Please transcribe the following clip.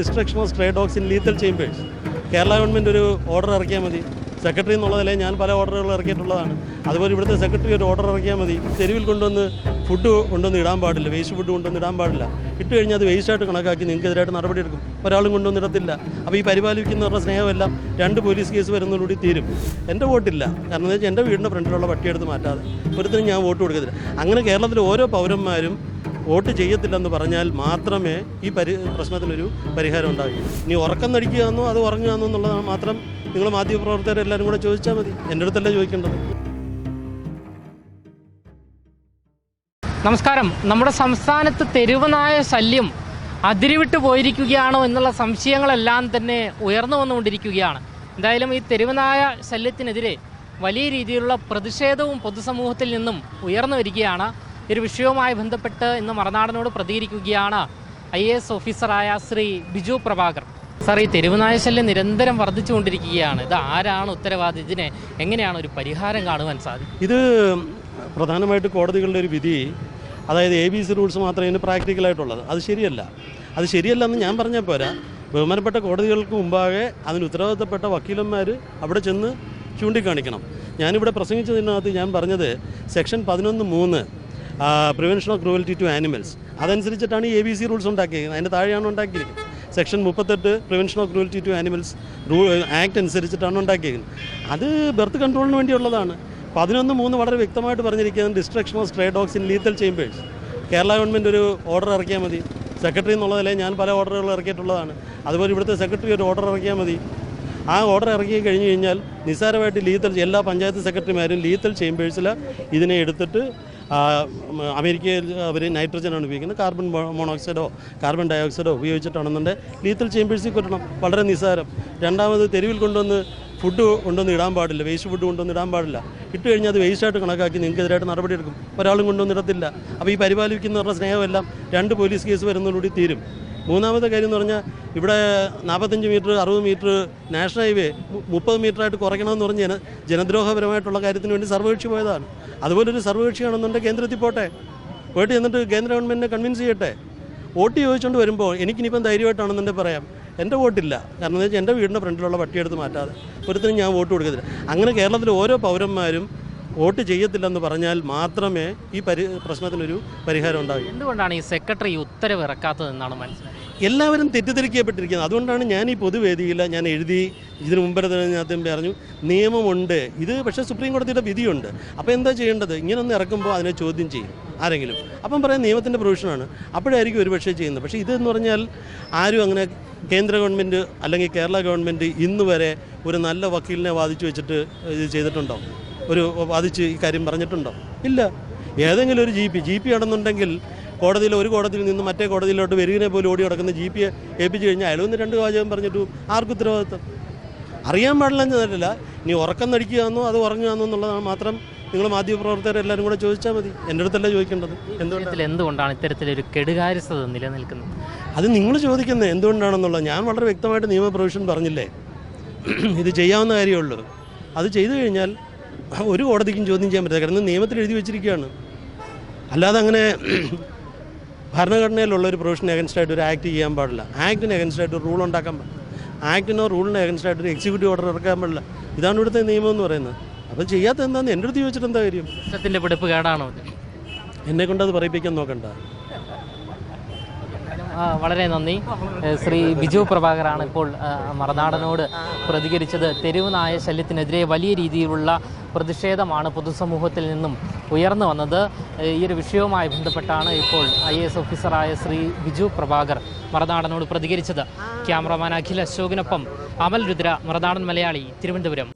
Destruction of stray dogs in lethal chambers Kerala government ഒരു order ഇറക്കിയാൽ മതി. Secretary എന്നുള്ളതിലെ ഞാൻ പല ഓർഡറുകൾ ഇറക്കിയിട്ടുള്ളതാണ്. അതുപോലെ ഇവിടുത്തെ സെക്രട്ടറി ഒരു ഓർഡർ ഇറക്കിയാൽ മതി. തെരുവിൽ കൊണ്ടുവന്ന് ഫുഡ് കൊണ്ടുവന്ന് ഇടാൻ പാടില്ല. വേസ്റ്റ് ഫുഡ് കൊണ്ടുവന്ന് ഇടാൻ പാടില്ല. ഇട്ട് കഴിഞ്ഞാൽ അത് വേസ്റ്റായിട്ട് കണക്കാക്കി നിങ്ങൾക്കെതിരായിട്ട് നടപടി എടുക്കും. ഒരാളും കൊണ്ടുവന്ന് ഇടത്തില്ല. അപ്പോൾ ഈ പരിപാലിക്കുന്നവരുടെ സ്നേഹമെല്ലാം രണ്ട് പോലീസ് കേസ് വരുന്നതോടുകൂടി തീരും. എന്റെ വോട്ടില്ല കാരണം എന്താ വെച്ചാൽ എന്റെ വീടിന്റെ ഫ്രണ്ടിലുള്ള പട്ടിയെടുത്ത് മാറ്റാതെ. ഒരുത്തിനും ഞാൻ വോട്ട് കൊടുക്കത്തില്ല. അങ്ങനെ കേരളത്തിലെ ഓരോ പൗരന്മാരും വോട്ട് ചെയ്യത്തില്ലെന്ന് പറഞ്ഞാൽ മാത്രമേ ഈ പരി പ്രശ്നത്തിനൊരു പരിഹാരം ഉണ്ടാകൂ. ഇനി ഉറക്കം നടിക്കുകയെന്നോ അത് ഉറങ്ങുകയെന്നോ എന്നുള്ളത് മാത്രം നിങ്ങൾ മാധ്യമപ്രവർത്തകരെല്ലാവരും കൂടെ ചോദിച്ചാൽ മതി. എന്റെ അടുത്തല്ലേ ചോദിക്കേണ്ടത്. നമസ്കാരം. നമ്മുടെ സംസ്ഥാനത്ത് തെരുവനായ ശല്യം അതിരിവിട്ട് പോയിരിക്കുകയാണോ എന്നുള്ള സംശയങ്ങളെല്ലാം തന്നെ ഉയർന്നു വന്നുകൊണ്ടിരിക്കുകയാണ്. എന്തായാലും ഈ തെരുവനായ ശല്യത്തിനെതിരെ വലിയ രീതിയിലുള്ള പ്രതിഷേധവും പൊതുസമൂഹത്തിൽ നിന്നും ഉയർന്നു വരികയാണ്. ഒരു വിഷയവുമായി ബന്ധപ്പെട്ട് ഇന്ന് മറനാടനോട് പ്രതികരിക്കുകയാണ് ഐ എ എസ് ഓഫീസറായ ശ്രീ ബിജു പ്രഭാകർ. സാർ ഈ തെരുവുനായ ശല്യം നിരന്തരം വർദ്ധിച്ചുകൊണ്ടിരിക്കുകയാണ്. ഇത് ആരാണ് ഉത്തരവാദി ഇതിനെ എങ്ങനെയാണ് ഒരു പരിഹാരം കാണുവാൻ സാധിക്കും ഇത് പ്രധാനമായിട്ട് കോടതികളുടെ ഒരു വിധി അതായത് എ ബി സി റൂൾസ് മാത്രമേ ഇതിന് പ്രാക്ടിക്കലായിട്ടുള്ളത്. അത് ശരിയല്ല. അത് ശരിയല്ല എന്ന് ഞാൻ പറഞ്ഞാൽ പോരാ. ബഹുമാനപ്പെട്ട കോടതികൾക്ക് മുമ്പാകെ അതിന് ഉത്തരവാദിത്തപ്പെട്ട വക്കീലന്മാർ അവിടെ ചെന്ന് ചൂണ്ടിക്കാണിക്കണം. ഞാനിവിടെ പ്രസംഗിച്ചതിനകത്ത് ഞാൻ പറഞ്ഞത് സെക്ഷൻ പതിനൊന്ന് മൂന്ന് prevention of cruelty to animals അതനുസരിച്ചിട്ടാണ് A B C rules ഉണ്ടാക്കിയിരിക്കുന്നത്. അതിന്റെ താഴെയാണ് ഉണ്ടാക്കിയിരിക്കുന്നത്. സെക്ഷൻ മുപ്പത്തെട്ട് prevention of cruelty to animals rule act അനുസരിച്ചിട്ടാണ് ഉണ്ടാക്കിയിരിക്കുന്നത്. അത് ബർത്ത് കൺട്രോളിന് വേണ്ടിയുള്ളതാണ്. പതിനൊന്ന് മൂന്ന് വളരെ വ്യക്തമായിട്ട് പറഞ്ഞിരിക്കുന്നത് destruction of stray dogs in lethal chambers Kerala government ഒരു ഓർഡർ ഇറക്കിയാൽ മതി. സെക്രട്ടറി എന്നുള്ളതിലെ ഞാൻ പല ഓർഡറുകൾ ഇറക്കിയിട്ടുള്ളതാണ്. അതുപോലെ ഇവിടുത്തെ സെക്രട്ടറി ഒരു ഓർഡർ ഇറക്കിയാൽ മതി. ആ ഓർഡർ ഇറക്കി കഴിഞ്ഞ് കഴിഞ്ഞാൽ നിസ്സാരമായിട്ട് ലീത്തൽ എല്ലാ പഞ്ചായത്ത് സെക്രട്ടറിമാരും ലീത്തൽ ചേമ്പേഴ്സിൽ ഇതിനെ എടുത്തിട്ട് അമേരിക്കയിൽ അവർ നൈട്രജനാണ് ഉപയോഗിക്കുന്നത്. കാർബൺ മോണോക്സൈഡോ കാർബൺ ഡയോക്സൈഡോ ഉപയോഗിച്ചിട്ടാണെന്നുണ്ടെങ്കിൽ ലീത്തൽ ചേമ്പേഴ്സിൽ കൊല്ലണം. വളരെ നിസ്സാരം. രണ്ടാമത് തെരുവിൽ കൊണ്ടുവന്ന് ഫുഡ് കൊണ്ടുവന്ന് ഇടാൻ പാടില്ല. വേസ്റ്റ് ഫുഡ് കൊണ്ടുവന്ന് ഇടാൻ പാടില്ല. ഇട്ട് കഴിഞ്ഞാൽ അത് വേസ്റ്റായിട്ട് കണക്കാക്കി നിങ്ങൾക്കെതിരായിട്ട് നടപടി എടുക്കും. ഒരാളും കൊണ്ടുവന്നിടത്തില്ല അപ്പോൾ ഈ പരിപാലിക്കുന്നവരുടെ സ്നേഹമെല്ലാം രണ്ട് പോലീസ് കേസ് വരുന്നതോടുകൂടി തീരും. മൂന്നാമത്തെ കാര്യം എന്ന് പറഞ്ഞാൽ ഇവിടെ നാൽപ്പത്തഞ്ച് മീറ്റർ അറുപത് മീറ്റർ നാഷണൽ ഹൈവേ മുപ്പത് മീറ്ററായിട്ട് കുറയ്ക്കണമെന്ന് പറഞ്ഞ് ജന ജനദ്രോഹപരമായിട്ടുള്ള കാര്യത്തിന് വേണ്ടി സർവകക്ഷി പോയതാണ്. അതുപോലൊരു സർവകക്ഷിയാണെന്നുണ്ടെങ്കിൽ കേന്ദ്രത്തിൽ പോട്ടെ. പോയിട്ട് എന്നിട്ട് കേന്ദ്ര ഗവൺമെന്റിനെ കൺവിൻസ് ചെയ്യട്ടെ. വോട്ട് ചോദിച്ചുകൊണ്ട് വരുമ്പോൾ എനിക്കിനിപ്പം ധൈര്യമായിട്ടാണെന്നുണ്ടെങ്കിൽ പറയാം. എന്റെ വോട്ടില്ല. കാരണം എന്താ വെച്ചാൽ എന്റെ വീടിന്റെ ഫ്രണ്ടിലുള്ള പട്ടിയെടുത്ത് മാറ്റാതെ. ഒരുത്തിനും ഞാൻ വോട്ട് കൊടുക്കത്തില്ല. അങ്ങനെ കേരളത്തിലെ ഓരോ പൗരന്മാരും വോട്ട് ചെയ്യത്തില്ലെന്ന് പറഞ്ഞാൽ മാത്രമേ ഈ പരി പ്രശ്നത്തിനൊരു പരിഹാരം ഉണ്ടാകൂ എന്തുകൊണ്ടാണ് ഈ സെക്രട്ടറി ഉത്തരവ് ഇറക്കാത്തതെന്നാണ് മനസ്സിലായത് എല്ലാവരും തെറ്റിദ്ധരിക്കപ്പെട്ടിരിക്കുന്നത് അതുകൊണ്ടാണ് ഞാൻ ഈ പൊതുവേദിയിൽ ഞാൻ എഴുതി ഇതിനു ഞാൻ പറഞ്ഞു നിയമമുണ്ട്. ഇത് പക്ഷേ സുപ്രീം കോടതിയുടെ വിധിയുണ്ട്. അപ്പോൾ എന്താ ചെയ്യേണ്ടത്? ഇങ്ങനൊന്ന് ഇറക്കുമ്പോൾ അതിനെ ചോദ്യം ചെയ്യും ആരെങ്കിലും. അപ്പം പറയാം നിയമത്തിന്റെ പ്രൊവിഷനാണ്. അപ്പോഴായിരിക്കും ഒരുപക്ഷേ ചെയ്യുന്നത്. പക്ഷേ ഇതെന്ന് പറഞ്ഞാൽ ആരും അങ്ങനെ കേന്ദ്ര ഗവൺമെന്റ് അല്ലെങ്കിൽ കേരള ഗവൺമെന്റ് ഇന്ന് വരെ ഒരു നല്ല വക്കീലിനെ വാദിച്ചു വെച്ചിട്ട് ഇത് ചെയ്തിട്ടുണ്ടോ? ഒരു ബാധിച്ച് ഈ കാര്യം പറഞ്ഞിട്ടുണ്ടോ? ഇല്ല. ഏതെങ്കിലും ഒരു ജി പി ജി പി ആണെന്നുണ്ടെങ്കിൽ കോടതിയിൽ ഒരു കോടതിയിൽ നിന്ന് മറ്റേ കോടതിയിലോട്ട് വരികനെ പോലും ഓടി കിടക്കുന്ന ജി പിയെ ഏൽപ്പിച്ചു കഴിഞ്ഞാൽ അയാളൊന്ന് രണ്ട് വാചകം പറഞ്ഞിട്ടു ആർക്കും ഉത്തരവാദിത്വം? അറിയാൻ പാടില്ലെന്നല്ല നീ ഉറക്കം നടിക്കുകയെന്നോ അത് ഉറങ്ങുകയെന്നോ എന്നുള്ളതാണ് മാത്രം നിങ്ങൾ മാധ്യമപ്രവർത്തകരെല്ലാവരും കൂടെ ചോദിച്ചാൽ മതി. എന്റെ അടുത്തല്ല ചോദിക്കേണ്ടത്. എന്തുകൊണ്ടാണ്? എന്തുകൊണ്ടാണ് ഇത്തരത്തിലൊരു കെടുകാര്യസ്ഥത നിലനിൽക്കുന്നത്? അത് നിങ്ങൾ ചോദിക്കുന്നത് എന്തുകൊണ്ടാണെന്നുള്ളത് ഞാൻ വളരെ വ്യക്തമായിട്ട് നിയമ പ്രൊവിഷൻ പറഞ്ഞില്ലേ? ഇത് ചെയ്യാവുന്ന കാര്യമുള്ളൂ അത് ചെയ്തു കഴിഞ്ഞാൽ ഒരു കോടതിക്കും ചോദ്യം ചെയ്യാൻ പറ്റില്ല കാരണം നിയമത്തിൽ എഴുതി വെച്ചിരിക്കുകയാണ്. അല്ലാതെ അങ്ങനെ ഭരണഘടനയിലുള്ള ഒരു പ്രൊവിഷന് അഗൻസ്റ്റായിട്ട് ഒരു ആക്ട് ചെയ്യാൻ പാടില്ല. ആക്ടിന് അഗൻസ്റ്റായിട്ട് ഒരു റൂൾ ഉണ്ടാക്കാൻ പാടില്ല. ആക്ടിനോ റൂളിന് അഗൻസ്റ്റായിട്ട് ഒരു എക്സിക്യൂട്ടീവ് ഓർഡർ ഇറക്കാൻ പാടില്ല. ഇതാണ് ഇവിടുത്തെ നിയമം എന്ന് പറയുന്നത്. അപ്പോൾ ചെയ്യാത്ത എന്താണെന്ന് എന്റെ അടുത്ത് ചോദിച്ചിട്ട് എന്താ കാര്യം? ഇഷ്ടത്തിന്റെ പിടിപ്പ് കേടാണോ? എന്നെ കൊണ്ട് അത് പറയിപ്പിക്കാൻ നോക്കണ്ട. വളരെ നന്ദി. ശ്രീ ബിജു പ്രഭാകറാണ് ഇപ്പോൾ മറനാടനോട് പ്രതികരിച്ചത്. തെരുവ് നായ ശല്യത്തിനെതിരെ വലിയ രീതിയിലുള്ള പ്രതിഷേധമാണ് പൊതുസമൂഹത്തിൽ നിന്നും ഉയർന്നു വന്നത്. ഈ ഒരു വിഷയവുമായി ബന്ധപ്പെട്ടാണ് ഇപ്പോൾ ഐ എസ് ഓഫീസറായ ശ്രീ ബിജു പ്രഭാകർ മറനാടനോട് പ്രതികരിച്ചത്. ക്യാമറമാൻ അഖിൽ അശോകിനൊപ്പം അമൽ രുദ്ര മറനാടൻ മലയാളി തിരുവനന്തപുരം.